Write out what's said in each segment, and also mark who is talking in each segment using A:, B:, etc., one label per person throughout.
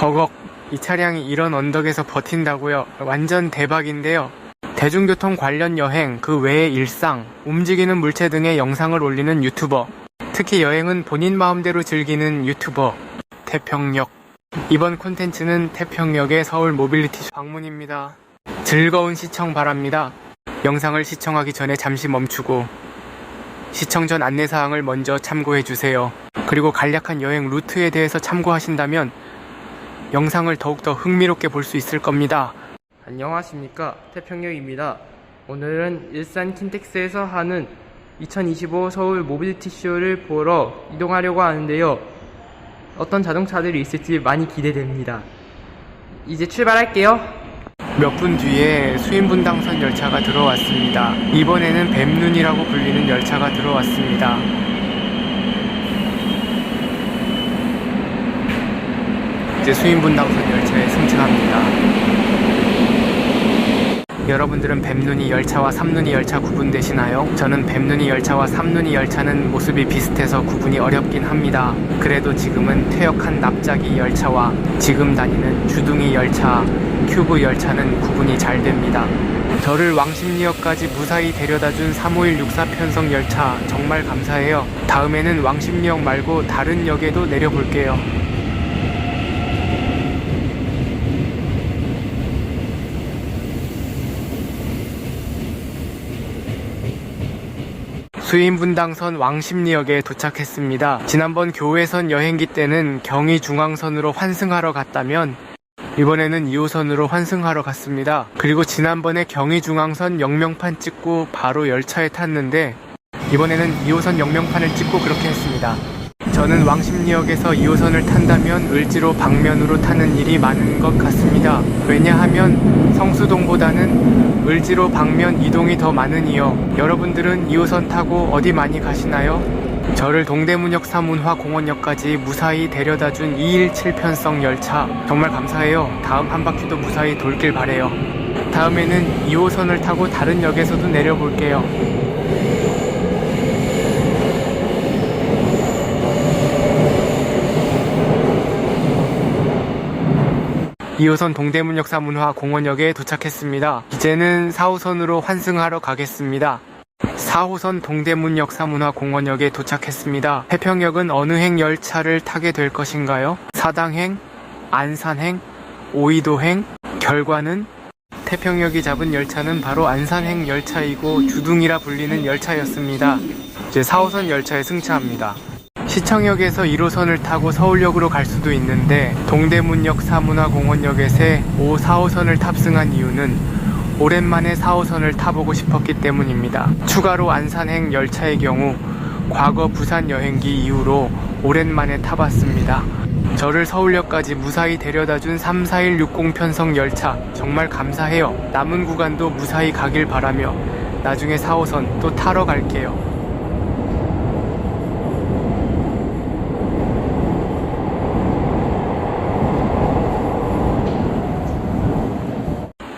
A: 허걱 이 차량이 이런 언덕에서 버틴다고요? 완전 대박인데요. 대중교통 관련 여행, 그 외의 일상, 움직이는 물체 등의 영상을 올리는 유튜버. 특히 여행은 본인 마음대로 즐기는 유튜버. 태평역. 이번 콘텐츠는 태평역의 서울 모빌리티 방문입니다. 즐거운 시청 바랍니다. 영상을 시청하기 전에 잠시 멈추고 시청 전 안내사항을 먼저 참고해주세요. 그리고 간략한 여행 루트에 대해서 참고하신다면 영상을 더욱더 흥미롭게 볼 수 있을 겁니다. 안녕하십니까. 태평역입니다. 오늘은 일산 킨텍스에서 하는 2025 서울 모빌리티 쇼를 보러 이동하려고 하는데요. 어떤 자동차들이 있을지 많이 기대됩니다. 이제 출발할게요. 몇 분 뒤에 수인분당선 열차가 들어왔습니다. 이번에는 뱀눈이라고 불리는 열차가 들어왔습니다. 이제 수인분당선 열차에 승차합니다. 여러분들은 뱀눈이 열차와 삼눈이 열차 구분되시나요? 저는 뱀눈이 열차와 삼눈이 열차는 모습이 비슷해서 구분이 어렵긴 합니다. 그래도 지금은 퇴역한 납작이 열차와 지금 다니는 주둥이 열차, 큐브 열차는 구분이 잘 됩니다. 저를 왕십리역까지 무사히 데려다준 35164 편성 열차 정말 감사해요. 다음에는 왕십리역 말고 다른 역에도 내려볼게요. 수인분당선 왕십리역에 도착했습니다. 지난번 교외선 여행기 때는 경의중앙선으로 환승하러 갔다면 이번에는 2호선으로 환승하러 갔습니다. 그리고 지난번에 경의중앙선 영명판 찍고 바로 열차에 탔는데 이번에는 2호선 영명판을 찍고 그렇게 했습니다. 저는 왕십리역에서 2호선을 탄다면 을지로 방면으로 타는 일이 많은 것 같습니다. 왜냐하면 성수동보다는 을지로 방면 이동이 더 많으니요. 여러분들은 2호선 타고 어디 많이 가시나요? 저를 동대문역 사문화 공원역까지 무사히 데려다 준 217 편성 열차 정말 감사해요. 다음 한 바퀴도 무사히 돌길 바래요. 다음에는 2호선을 타고 다른 역에서도 내려볼게요. 2호선 동대문 역 사문화 공원역에 도착했습니다. 이제는 4호선으로 환승하러 가겠습니다. 4호선 동대문 역 사문화 공원역에 도착했습니다. 해평역은 어느 행 열차를 타게 될 것인가요? 사당행, 안산행, 오이도행, 결과는 태평역이 잡은 열차는 바로 안산행 열차이고 주둥이라 불리는 열차였습니다. 이제 4호선 열차에 승차합니다. 시청역에서 1호선을 타고 서울역으로 갈 수도 있는데 동대문역 사문화공원역에서 5, 4호선을 탑승한 이유는 오랜만에 4호선을 타보고 싶었기 때문입니다. 추가로 안산행 열차의 경우 과거 부산 여행기 이후로 오랜만에 타봤습니다. 저를 서울역까지 무사히 데려다준 34160 편성 열차 정말 감사해요. 남은 구간도 무사히 가길 바라며 나중에 4호선 또 타러 갈게요.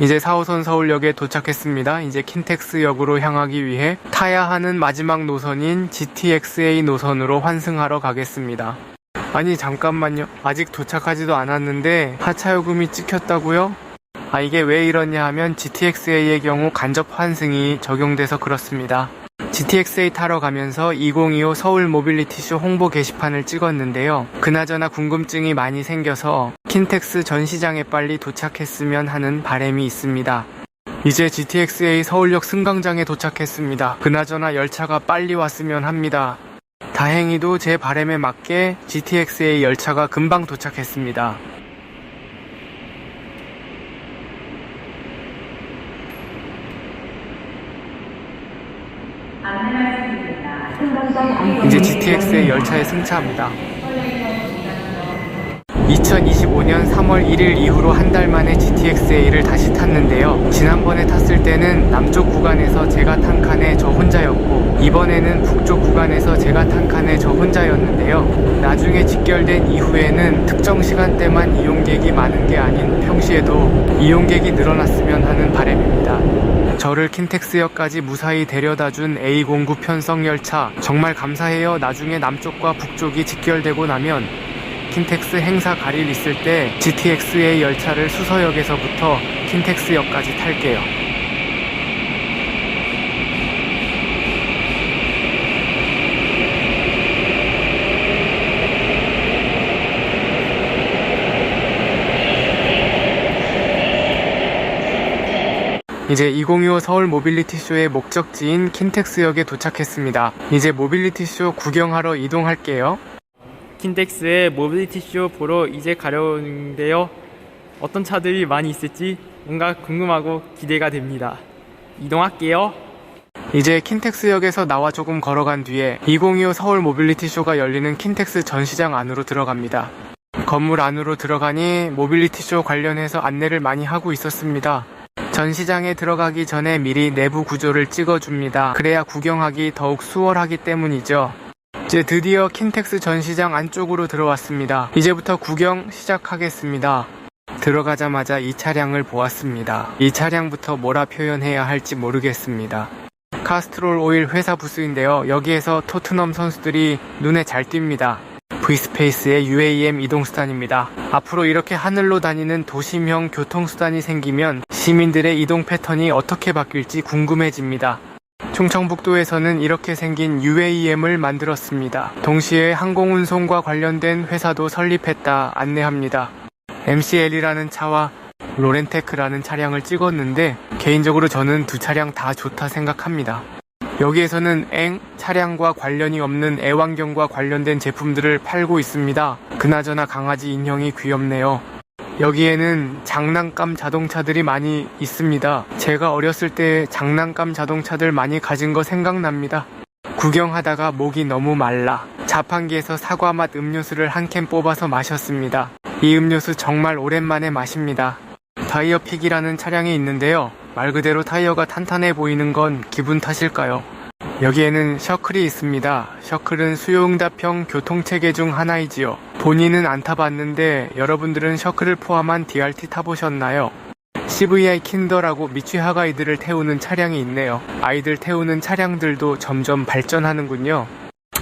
A: 이제 4호선 서울역에 도착했습니다. 이제 킨텍스역으로 향하기 위해 타야 하는 마지막 노선인 GTXA 노선으로 환승하러 가겠습니다. 아니 잠깐만요. 아직 도착하지도 않았는데 하차 요금이 찍혔다고요? 아 이게 왜 이러냐 하면 GTXA의 경우 간접 환승이 적용돼서 그렇습니다. GTXA 타러 가면서 2025 서울 모빌리티쇼 홍보 게시판을 찍었는데요. 그나저나 궁금증이 많이 생겨서 킨텍스 전시장에 빨리 도착했으면 하는 바램이 있습니다. 이제 GTXA 서울역 승강장에 도착했습니다. 그나저나 열차가 빨리 왔으면 합니다. 다행히도 제 바램에 맞게 GTXA 열차가 금방 도착했습니다. 이제 GTX의 열차에 승차합니다. 2025년 3월 1일 이후로 한 달 만에 GTX-A를 다시 탔는데요. 지난번에 탔을 때는 남쪽 구간에서 제가 탄 칸에 저 혼자였고 이번에는 북쪽 구간에서 제가 탄 칸에 저 혼자였는데요. 나중에 직결된 이후에는 특정 시간대만 이용객이 많은 게 아닌 평시에도 이용객이 늘어났으면 하는 바람입니다. 저를 킨텍스역까지 무사히 데려다 준 A09 편성 열차 정말 감사해요. 나중에 남쪽과 북쪽이 직결되고 나면 킨텍스 행사 갈일 있을 때 GTX의 열차를 수서역에서부터 킨텍스역까지 탈게요. 이제 2025 서울 모빌리티 쇼의 목적지인 킨텍스역에 도착했습니다. 이제 모빌리티 쇼 구경하러 이동할게요.
B: 킨텍스의 모빌리티 쇼 보러 이제 가려는데요. 어떤 차들이 많이 있을지 뭔가 궁금하고 기대가 됩니다. 이동할게요.
A: 이제 킨텍스역에서 나와 조금 걸어간 뒤에 2025 서울 모빌리티 쇼가 열리는 킨텍스 전시장 안으로 들어갑니다. 건물 안으로 들어가니 모빌리티 쇼 관련해서 안내를 많이 하고 있었습니다. 전시장에 들어가기 전에 미리 내부 구조를 찍어줍니다. 그래야 구경하기 더욱 수월하기 때문이죠. 이제 드디어 킨텍스 전시장 안쪽으로 들어왔습니다. 이제부터 구경 시작하겠습니다. 들어가자마자 이 차량을 보았습니다. 이 차량부터 뭐라 표현해야 할지 모르겠습니다. 카스트롤 오일 회사 부스인데요. 여기에서 토트넘 선수들이 눈에 잘 띕니다. V스페이스의 UAM 이동수단입니다. 앞으로 이렇게 하늘로 다니는 도심형 교통수단이 생기면 시민들의 이동 패턴이 어떻게 바뀔지 궁금해집니다. 충청북도에서는 이렇게 생긴 UAM을 만들었습니다. 동시에 항공운송과 관련된 회사도 설립했다 안내합니다. MCL이라는 차와 로렌테크라는 차량을 찍었는데 개인적으로 저는 두 차량 다 좋다 생각합니다. 여기에서는 엥 차량과 관련이 없는 애완경과 관련된 제품들을 팔고 있습니다. 그나저나 강아지 인형이 귀엽네요. 여기에는 장난감 자동차들이 많이 있습니다. 제가 어렸을 때 장난감 자동차들 많이 가진 거 생각납니다. 구경하다가 목이 너무 말라 자판기에서 사과 맛 음료수를 한 캔 뽑아서 마셨습니다. 이 음료수 정말 오랜만에 마십니다. 타이어 픽이라는 차량이 있는데요. 말 그대로 타이어가 탄탄해 보이는 건 기분 탓일까요? 여기에는 셔클이 있습니다. 셔클은 수요응답형 교통체계 중 하나이지요. 본인은 안 타봤는데 여러분들은 셔클을 포함한 DRT 타보셨나요? CVI 킨더라고 미취학 아이들을 태우는 차량이 있네요. 아이들 태우는 차량들도 점점 발전하는군요.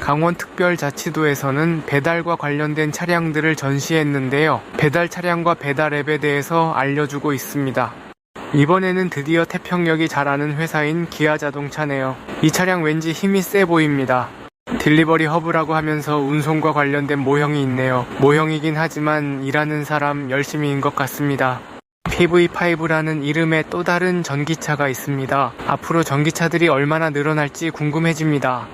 A: 강원특별자치도에서는 배달과 관련된 차량들을 전시했는데요. 배달 차량과 배달 앱에 대해서 알려주고 있습니다. 이번에는 드디어 태평역이 잘 아는 회사인 기아 자동차네요. 이 차량 왠지 힘이 세 보입니다. 딜리버리 허브라고 하면서 운송과 관련된 모형이 있네요. 모형이긴 하지만 일하는 사람 열심히인 것 같습니다. PV5라는 이름의 또 다른 전기차가 있습니다. 앞으로 전기차들이 얼마나 늘어날지 궁금해집니다.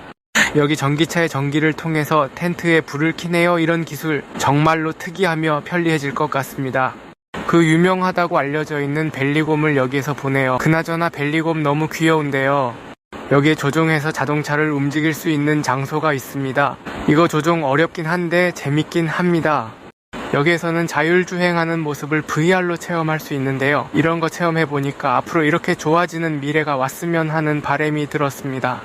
A: 여기 전기차의 전기를 통해서 텐트에 불을 켜네요 이런 기술 정말로 특이하며 편리해질 것 같습니다. 그 유명하다고 알려져 있는 벨리곰을 여기에서 보네요. 그나저나 벨리곰 너무 귀여운데요. 여기에 조종해서 자동차를 움직일 수 있는 장소가 있습니다. 이거 조종 어렵긴 한데 재밌긴 합니다. 여기에서는 자율주행하는 모습을 VR로 체험할 수 있는데요. 이런 거 체험해보니까 앞으로 이렇게 좋아지는 미래가 왔으면 하는 바람이 들었습니다.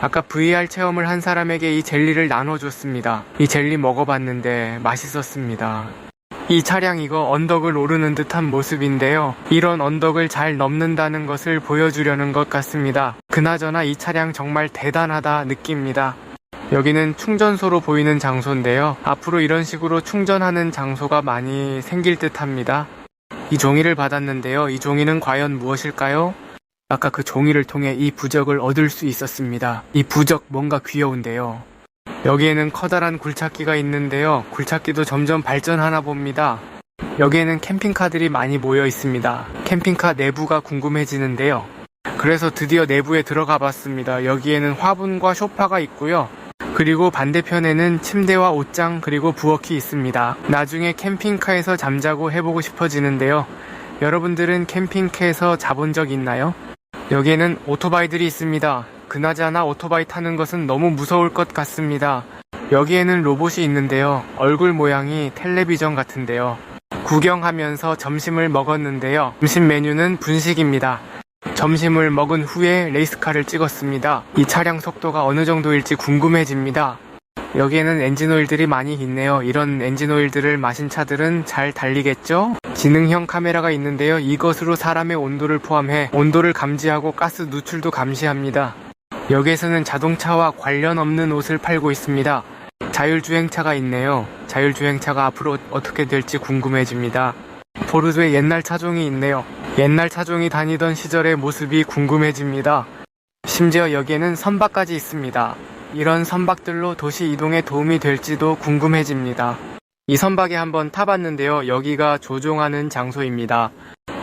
A: 아까 VR 체험을 한 사람에게 이 젤리를 나눠줬습니다. 이 젤리 먹어봤는데 맛있었습니다. 이 차량 이거 언덕을 오르는 듯한 모습인데요. 이런 언덕을 잘 넘는다는 것을 보여주려는 것 같습니다. 그나저나 이 차량 정말 대단하다 느낍니다. 여기는 충전소로 보이는 장소인데요. 앞으로 이런 식으로 충전하는 장소가 많이 생길 듯 합니다. 이 종이를 받았는데요. 이 종이는 과연 무엇일까요? 아까 그 종이를 통해 이 부적을 얻을 수 있었습니다. 이 부적 뭔가 귀여운데요. 여기에는 커다란 굴착기가 있는데요. 굴착기도 점점 발전하나 봅니다. 여기에는 캠핑카들이 많이 모여 있습니다. 캠핑카 내부가 궁금해지는데요. 그래서 드디어 내부에 들어가 봤습니다. 여기에는 화분과 소파가 있고요. 그리고 반대편에는 침대와 옷장 그리고 부엌이 있습니다. 나중에 캠핑카에서 잠자고 해보고 싶어지는데요. 여러분들은 캠핑카에서 자본 적 있나요? 여기에는 오토바이들이 있습니다. 그나저나 오토바이 타는 것은 너무 무서울 것 같습니다. 여기에는 로봇이 있는데요. 얼굴 모양이 텔레비전 같은데요. 구경하면서 점심을 먹었는데요. 점심 메뉴는 분식입니다. 점심을 먹은 후에 레이스카를 찍었습니다. 이 차량 속도가 어느 정도일지 궁금해집니다. 여기에는 엔진오일들이 많이 있네요. 이런 엔진오일들을 마신 차들은 잘 달리겠죠? 지능형 카메라가 있는데요. 이것으로 사람의 온도를 포함해 온도를 감지하고 가스 누출도 감시합니다. 여기에서는 자동차와 관련 없는 옷을 팔고 있습니다. 자율주행차가 있네요. 자율주행차가 앞으로 어떻게 될지 궁금해집니다. 포르쉐 옛날 차종이 있네요. 옛날 차종이 다니던 시절의 모습이 궁금해집니다. 심지어 여기에는 선박까지 있습니다. 이런 선박들로 도시 이동에 도움이 될지도 궁금해집니다. 이 선박에 한번 타봤는데요. 여기가 조종하는 장소입니다.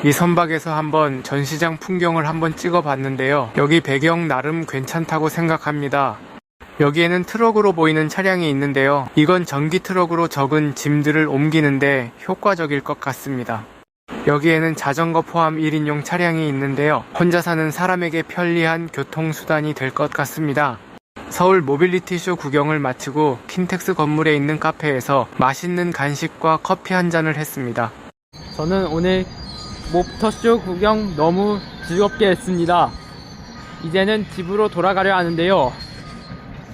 A: 이 선박에서 한번 전시장 풍경을 한번 찍어봤는데요. 여기 배경 나름 괜찮다고 생각합니다. 여기에는 트럭으로 보이는 차량이 있는데요. 이건 전기 트럭으로 적은 짐들을 옮기는데 효과적일 것 같습니다. 여기에는 자전거 포함 1인용 차량이 있는데요. 혼자 사는 사람에게 편리한 교통수단이 될 것 같습니다. 서울 모빌리티쇼 구경을 마치고 킨텍스 건물에 있는 카페에서 맛있는 간식과 커피 한 잔을 했습니다.
B: 저는 오늘 모터쇼 구경 너무 즐겁게 했습니다. 이제는 집으로 돌아가려 하는데요.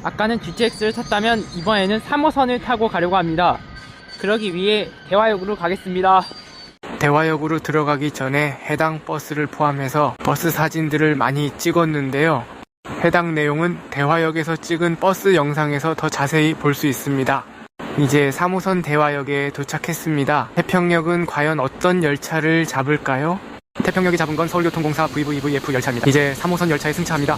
B: 아까는 GTX를 탔다면 이번에는 3호선을 타고 가려고 합니다. 그러기 위해 대화역으로 가겠습니다.
A: 대화역으로 들어가기 전에 해당 버스를 포함해서 버스 사진들을 많이 찍었는데요. 해당 내용은 대화역에서 찍은 버스 영상에서 더 자세히 볼 수 있습니다. 이제 3호선 대화역에 도착했습니다. 태평역은 과연 어떤 열차를 잡을까요? 태평역이 잡은 건 서울교통공사 VVVF 열차입니다. 이제 3호선 열차에 승차합니다.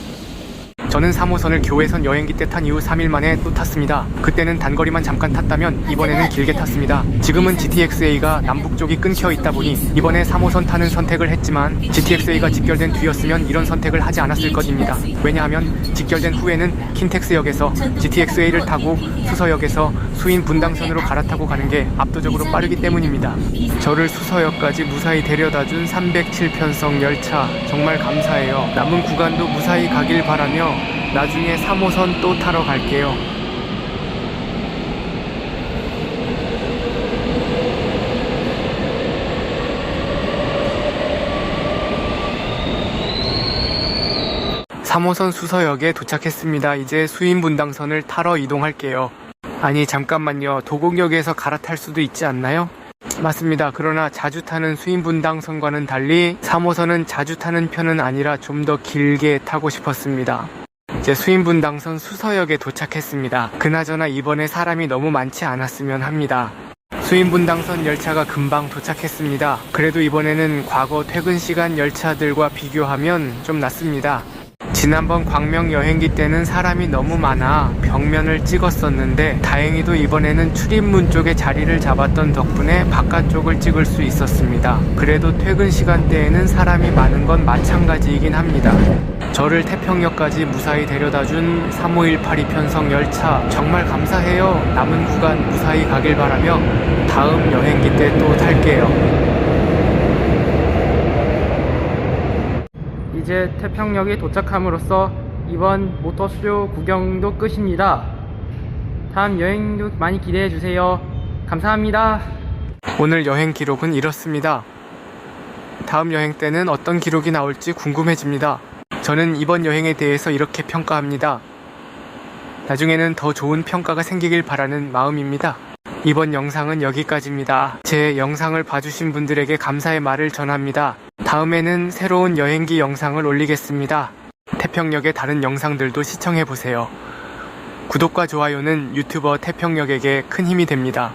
A: 저는 3호선을 교회선 여행기 때 탄 이후 3일 만에 또 탔습니다. 그때는 단거리만 잠깐 탔다면 이번에는 길게 탔습니다. 지금은 GTX-A가 남북 쪽이 끊겨 있다 보니 이번에 3호선 타는 선택을 했지만 GTX-A가 직결된 뒤였으면 이런 선택을 하지 않았을 것입니다. 왜냐하면 직결된 후에는 킨텍스역에서 GTX-A를 타고 수서역에서 수인 분당선으로 갈아타고 가는 게 압도적으로 빠르기 때문입니다. 저를 수서역까지 무사히 데려다 준 307편성 열차 정말 감사해요. 남은 구간도 무사히 가길 바라며 나중에 3호선 또 타러 갈게요. 삼호선 수서역에 도착했습니다. 이제 수인분당선을 타러 이동할게요. 아니 잠깐만요. 도곡역에서 갈아탈 수도 있지 않나요? 맞습니다. 그러나 자주 타는 수인분당 선과는 달리 3호선은 자주 타는 편은 아니라 좀 더 길게 타고 싶었습니다. 이제 수인분당선 수서역에 도착했습니다. 그나저나 이번에 사람이 너무 많지 않았으면 합니다. 수인분당선 열차가 금방 도착했습니다. 그래도 이번에는 과거 퇴근 시간 열차들과 비교하면 좀 낫습니다. 지난번 광명 여행기 때는 사람이 너무 많아 벽면을 찍었었는데 다행히도 이번에는 출입문 쪽에 자리를 잡았던 덕분에 바깥쪽을 찍을 수 있었습니다. 그래도 퇴근 시간대에는 사람이 많은 건 마찬가지이긴 합니다. 저를 태평역까지 무사히 데려다 준 3518이 편성 열차 정말 감사해요. 남은 구간 무사히 가길 바라며 다음 여행기 때 또 탈게요.
B: 이제 태평역에 도착함으로써 이번 모터쇼 구경도 끝입니다. 다음 여행도 많이 기대해 주세요. 감사합니다.
A: 오늘 여행 기록은 이렇습니다. 다음 여행 때는 어떤 기록이 나올지 궁금해집니다. 저는 이번 여행에 대해서 이렇게 평가합니다. 나중에는 더 좋은 평가가 생기길 바라는 마음입니다. 이번 영상은 여기까지입니다. 제 영상을 봐주신 분들에게 감사의 말을 전합니다. 다음에는 새로운 여행기 영상을 올리겠습니다. 태평역의 다른 영상들도 시청해보세요. 구독과 좋아요는 유튜버 태평역에게 큰 힘이 됩니다.